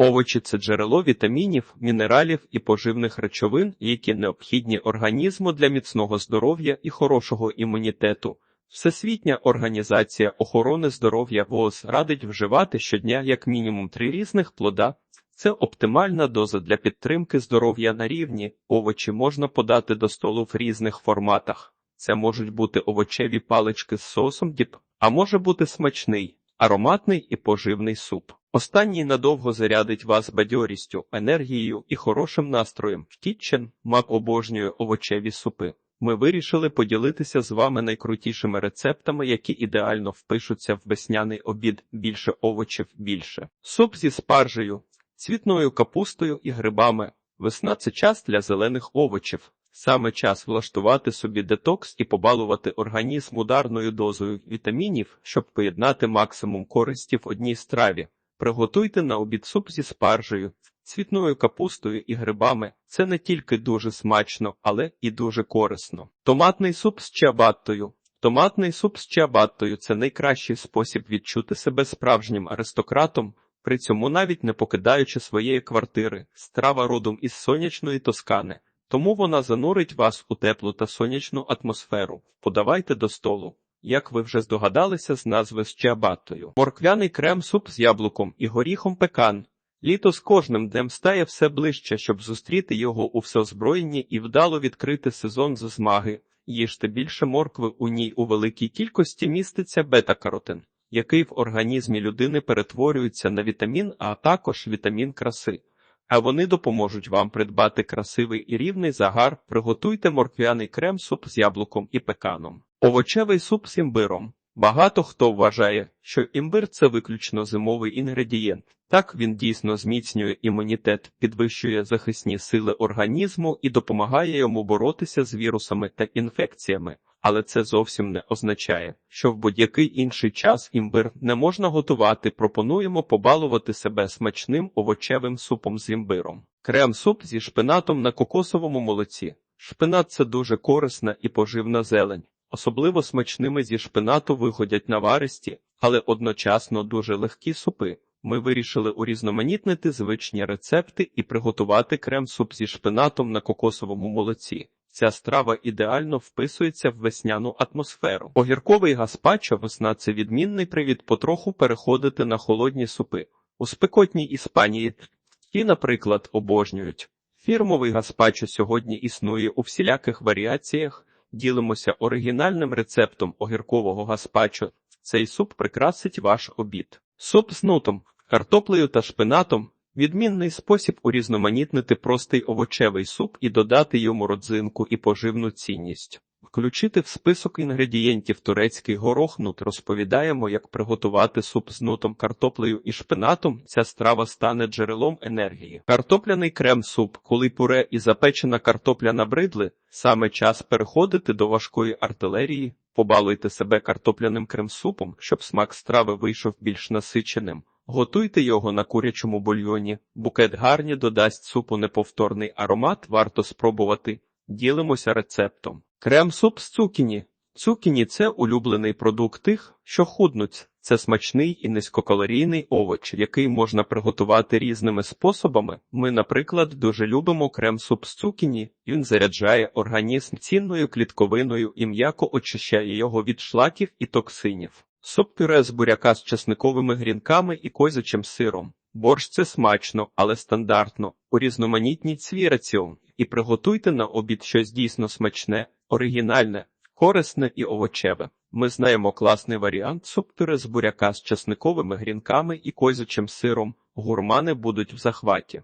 Овочі це джерело вітамінів, мінералів і поживних речовин, які необхідні організму для міцного здоров'я і хорошого імунітету. Всесвітня організація охорони здоров'я ВОЗ радить вживати щодня як мінімум три різних плода. Це оптимальна доза для підтримки здоров'я на рівні. Овочі можна подати до столу в різних форматах. Це можуть бути овочеві палички з соусом діп, а може бути смачний, ароматний і поживний суп. Останній надовго зарядить вас бадьорістю, енергією і хорошим настроєм. Кітчен мак обожнює овочеві супи. Ми вирішили поділитися з вами найкрутішими рецептами, які ідеально впишуться в весняний обід більше овочів більше. Суп зі спаржею, цвітною капустою і грибами. Весна це час для зелених овочів. Саме час влаштувати собі детокс і побалувати організм ударною дозою вітамінів, щоб поєднати максимум користі в одній страві. Приготуйте на обід суп зі спаржею, цвітною капустою і грибами. Це не тільки дуже смачно, але і дуже корисно. Томатний суп з чиабаттою. Томатний суп з чиабаттою – це найкращий спосіб відчути себе справжнім аристократом, при цьому навіть не покидаючи своєї квартири, страва родом із сонячної тоскани. Тому вона занурить вас у теплу та сонячну атмосферу. Подавайте до столу. Як ви вже здогадалися з назви з чиабаттою. Морквяний крем-суп з яблуком і горіхом пекан. Літо з кожним днем стає все ближче, щоб зустріти його у всеозброєнні і вдало відкрити сезон з змаги. Їжте більше моркви у ній у великій кількості міститься бета-каротин, який в організмі людини перетворюється на вітамін, а також вітамін краси. А вони допоможуть вам придбати красивий і рівний загар. Приготуйте морквяний крем-суп з яблуком і пеканом. Овочевий суп з імбиром. Багато хто вважає, що імбир це виключно зимовий інгредієнт. Так він дійсно зміцнює імунітет, підвищує захисні сили організму і допомагає йому боротися з вірусами та інфекціями. Але це зовсім не означає, що в будь-який інший час імбир не можна готувати. Пропонуємо побалувати себе смачним овочевим супом з імбиром. Крем-суп зі шпинатом на кокосовому молоці. Шпинат це дуже корисна і поживна зелень. Особливо смачними зі шпинату виходять наваристі, але одночасно дуже легкі супи. Ми вирішили урізноманітнити звичні рецепти і приготувати крем-суп зі шпинатом на кокосовому молоці. Ця страва ідеально вписується в весняну атмосферу. Огірковий гаспачо весна це відмінний привід потроху переходити на холодні супи. У спекотній Іспанії ті, наприклад, обожнюють. Фірмовий гаспачо сьогодні існує у всіляких варіаціях. Ділимося оригінальним рецептом огіркового гаспачо. Цей суп прикрасить ваш обід. Суп з нутом, картоплею та шпинатом відмінний спосіб урізноманітнити простий овочевий суп і додати йому родзинку і поживну цінність. Включити в список інгредієнтів турецький горох нут розповідаємо, як приготувати суп з нутом, картоплею і шпинатом. Ця страва стане джерелом енергії. Картопляний крем-суп, коли пюре і запечена картопля набридли, саме час переходити до важкої артилерії. Побалуйте себе картопляним крем-супом, щоб смак страви вийшов більш насиченим. Готуйте його на курячому бульйоні. Букет гарні додасть супу неповторний аромат, варто спробувати. Ділимося рецептом. Крем-суп з цукіні. Цукіні це улюблений продукт тих, що худнуть. Це смачний і низькокалорійний овоч, який можна приготувати різними способами. Ми, наприклад, дуже любимо крем-суп з цукіні. Він заряджає організм цінною клітковиною і м'яко очищає його від шлаків і токсинів. Суп-пюре з буряка з чесниковими грінками і козячим сиром. Борщ це смачно, але стандартно. Урізноманітніть свій раціон і приготуйте на обід щось дійсно смачне, оригінальне, корисне і овочеве. Ми знаємо класний варіант суп-пюре з буряка з чесниковими грінками і козячим сиром. Гурмани будуть в захваті.